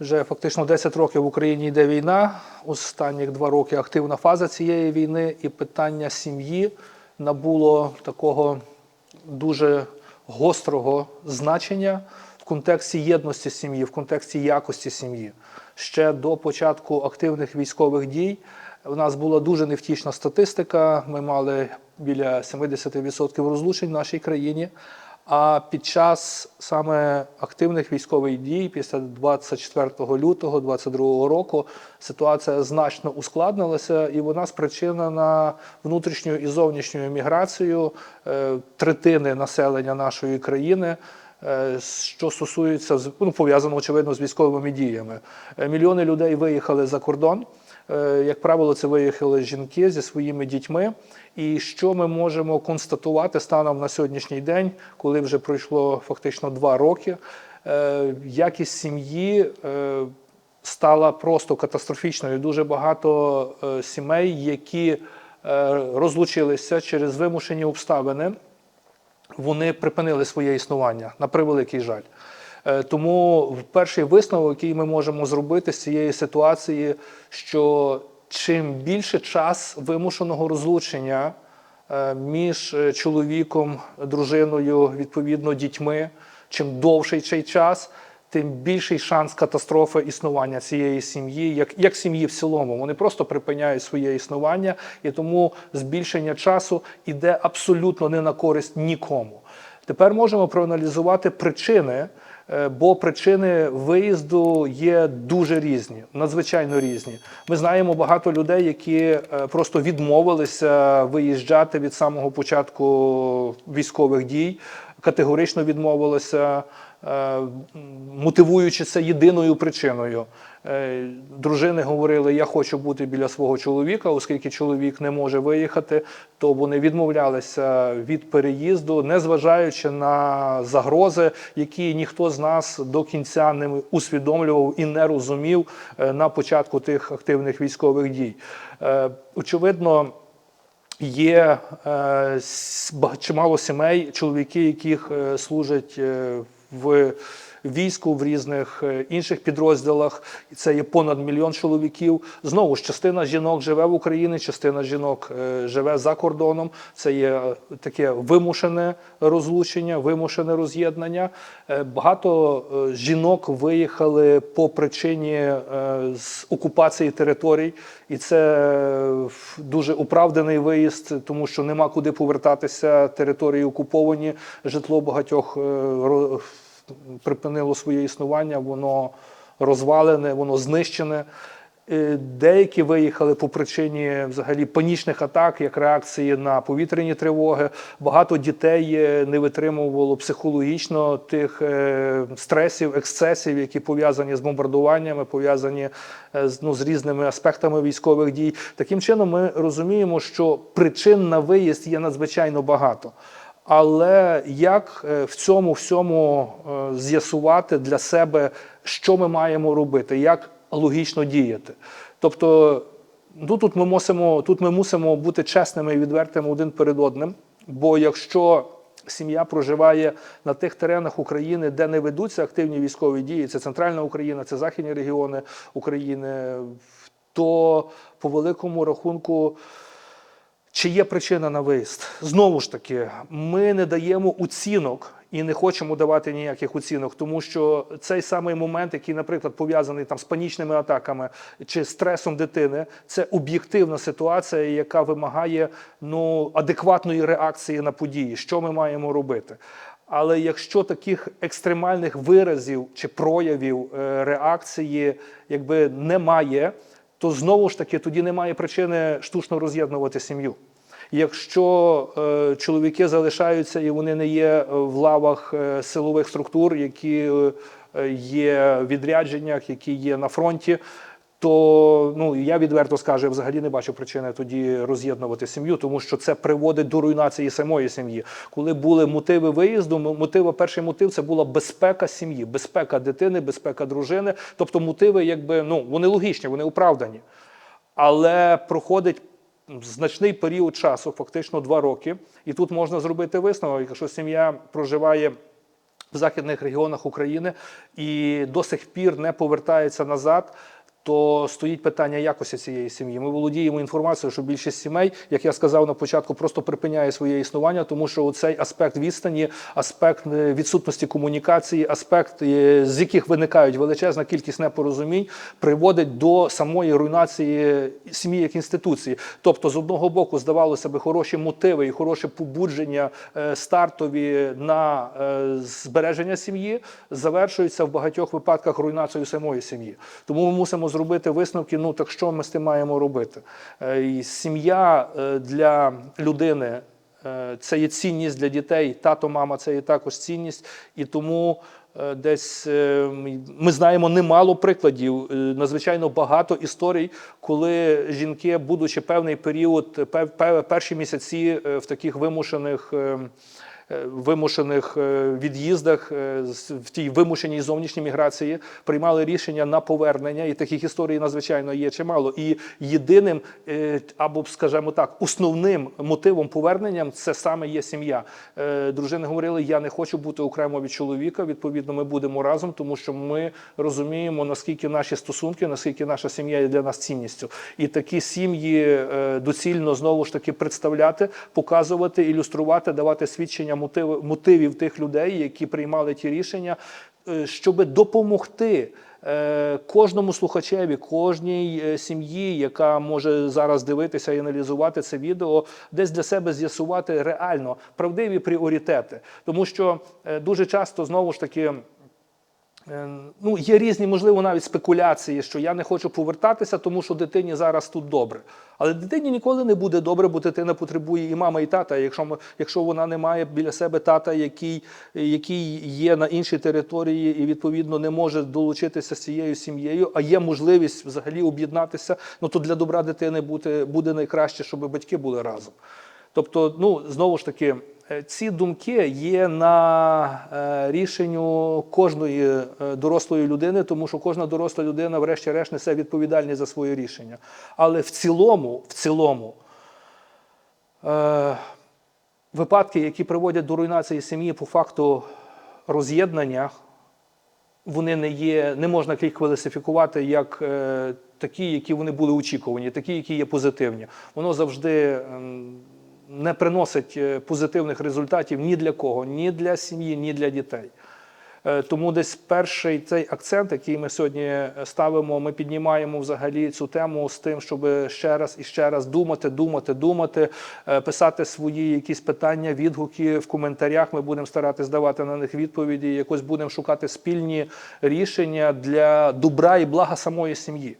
Вже фактично 10 років в Україні йде війна. Останніх два роки активна фаза цієї війни, і питання сім'ї набуло такого дуже гострого значення в контексті єдності сім'ї, в контексті якості сім'ї. Ще до початку активних військових дій у нас була дуже невтішна статистика. Ми мали біля 70% розлучень в нашій країні. А під час саме активних військових дій, після 24 лютого 2022 року, ситуація значно ускладнилася, і вона спричинена внутрішньою і зовнішньою міграцією е, третини населення нашої країни. е, Що стосується ну, пов'язано очевидно з військовими діями, Е, мільйони людей виїхали за кордон. Е, Як правило, це виїхали жінки зі своїми дітьми. І що ми можемо констатувати станом на сьогоднішній день, коли вже пройшло фактично два роки, Е, якість сім'ї е, стала просто катастрофічною. Дуже багато сімей, які розлучилися через вимушені обставини, вони припинили своє існування на превеликий жаль. Е, Тому перший висновок, який ми можемо зробити з цієї ситуації, що чим більше час вимушеного розлучення е, між е, чоловіком, дружиною, відповідно, дітьми, чим довший цей час, тим більший шанс катастрофи існування цієї сім'ї, як, як сім'ї в цілому. Вони просто припиняють своє існування, і тому збільшення часу іде абсолютно не на користь нікому. Тепер можемо проаналізувати причини, бо причини виїзду є дуже різні, надзвичайно різні. Ми знаємо багато людей, які е, просто відмовилися виїжджати від самого початку військових дій, категорично відмовилися, е, мотивуючи це єдиною причиною. Е, Дружини говорили, я хочу бути біля свого чоловіка, оскільки чоловік не може виїхати, то вони відмовлялися від переїзду, незважаючи на загрози, які ніхто з нас до кінця не усвідомлював і не розумів е, на початку тих активних військових дій. Очевидно, Є е, чимало сімей, чоловіки, яких е, служать е, в війську в різних е, інших підрозділах. Це є понад мільйон чоловіків. Знову ж частина жінок живе в Україні, частина жінок е, живе за кордоном. Це є е, таке вимушене розлучення, вимушене роз'єднання. Багато жінок виїхали по причині з окупації територій, і це дуже оправданий виїзд, тому що нема куди повертатися. Території окуповані, житло багатьох припинило своє існування, воно розвалене, воно знищене. Е, Деякі виїхали по причині взагалі панічних атак, як реакції на повітряні тривоги. Багато дітей е, не витримувало психологічно тих е, стресів, ексцесів, які пов'язані з бомбардуваннями, пов'язані ну, з різними аспектами військових дій. Таким чином, ми розуміємо, що причин на виїзд є надзвичайно багато. Але як е, в цьому всьому е, з'ясувати для себе, що ми маємо робити, як логічно діяти? Тобто, ну, тут ми мусимо, тут ми мусимо бути чесними і відвертими один перед одним. Бо якщо сім'я проживає на тих теренах України, де не ведуться активні військові дії, це центральна Україна, це західні регіони України, то по великому рахунку. Чи є причина на виїзд? Знову ж таки, ми не даємо оцінок і не хочемо давати ніяких оцінок, тому що цей самий момент, який, наприклад, пов'язаний там з панічними атаками чи стресом дитини, це об'єктивна ситуація, яка вимагає ну адекватної реакції на події. Що ми маємо робити? Але якщо таких екстремальних виразів чи проявів е, реакції якби немає, то знову ж таки тоді немає причини штучно роз'єднувати сім'ю. Якщо е, чоловіки залишаються і вони не є е, в лавах е, силових структур, які є в відрядженнях, які є на фронті, то ну я відверто скажу, я взагалі не бачу причини тоді роз'єднувати сім'ю, тому що це приводить до руйнації самої сім'ї. Коли були мотиви виїзду, м- мотиви, перший мотив це була безпека сім'ї, безпека дитини, безпека дружини. Тобто мотиви, якби ну вони логічні, вони оправдані. Але проходить значний період часу, фактично два роки, і тут можна зробити висновок, якщо сім'я проживає в західних регіонах України і до сих пір не повертається назад. То стоїть питання якості цієї сім'ї. Ми володіємо інформацією, що більшість сімей, як я сказав на початку, просто припиняє своє існування, тому що цей аспект відстані, аспект е, відсутності комунікації, аспект, е, з яких виникають величезна кількість непорозумінь, приводить до самої руйнації сім'ї як інституції. Тобто, з одного боку, здавалося би, хороші мотиви і хороше побудження е, стартові на збереження сім'ї завершуються в багатьох випадках руйнацією самої сім'ї. Тому ми мусимо зробити висновки. Ну так що ми з тим маємо робити? Е, і Сім'я е, для людини. е, Це є цінність для дітей, тато, мама це є також цінність, і тому десь ми знаємо немало прикладів, надзвичайно багато історій, коли жінки, будучи певний період, перші місяці в таких вимушених. Е, Вимушених е, від'їздах е, в тій вимушеній зовнішній міграції приймали рішення на повернення, і таких історій надзвичайно є чимало. І єдиним або, скажімо так, основним мотивом поверненням це саме є сім'я. Дружини говорили: я не хочу бути окремо від чоловіка. Відповідно, ми будемо разом, тому що ми розуміємо, наскільки наші стосунки, наскільки наша сім'я є для нас цінністю. І такі сім'ї доцільно знову ж таки представляти, показувати, ілюструвати, давати свідчення мотиви- мотивів тих людей, які приймали ті рішення, щоб допомогти. е, Кожному слухачеві, кожній е, сім'ї, яка може зараз дивитися і аналізувати це відео, десь для себе з'ясувати реально правдиві пріоритети, тому що е, дуже часто знову ж таки. Е, Ну, є різні, можливо, навіть спекуляції, що я не хочу повертатися, тому що дитині зараз тут добре. Але дитині ніколи не буде добре, бо дитина потребує і мама, і тата. Якщо, якщо вона не має біля себе тата, який, який є на іншій території і відповідно не може долучитися з цією сім'єю, а є можливість взагалі об'єднатися, ну то для добра дитини буде, буде найкраще, щоб батьки були разом. Тобто, ну знову ж таки, е, ці думки є на е, рішенню кожної е, дорослої людини, тому що кожна доросла людина, врешті-решт, несе відповідальність за своє рішення. Але в цілому, в цілому, е, випадки, які приводять до руйнації сім'ї по факту роз'єднання, вони не є, не можна їх кваліфікувати як е, такі, які вони були очікувані, такі, які є позитивні. Воно завжди ем, не приносить е, позитивних результатів ні для кого, ні для сім'ї, ні для дітей. Е, Тому десь перший цей акцент, який ми сьогодні ставимо, ми піднімаємо взагалі цю тему з тим, щоб ще раз і ще раз думати, думати, думати, е, писати свої якісь питання, відгуки в коментарях. Ми будемо старатися давати на них відповіді. Якось будемо шукати спільні рішення для добра і блага самої сім'ї.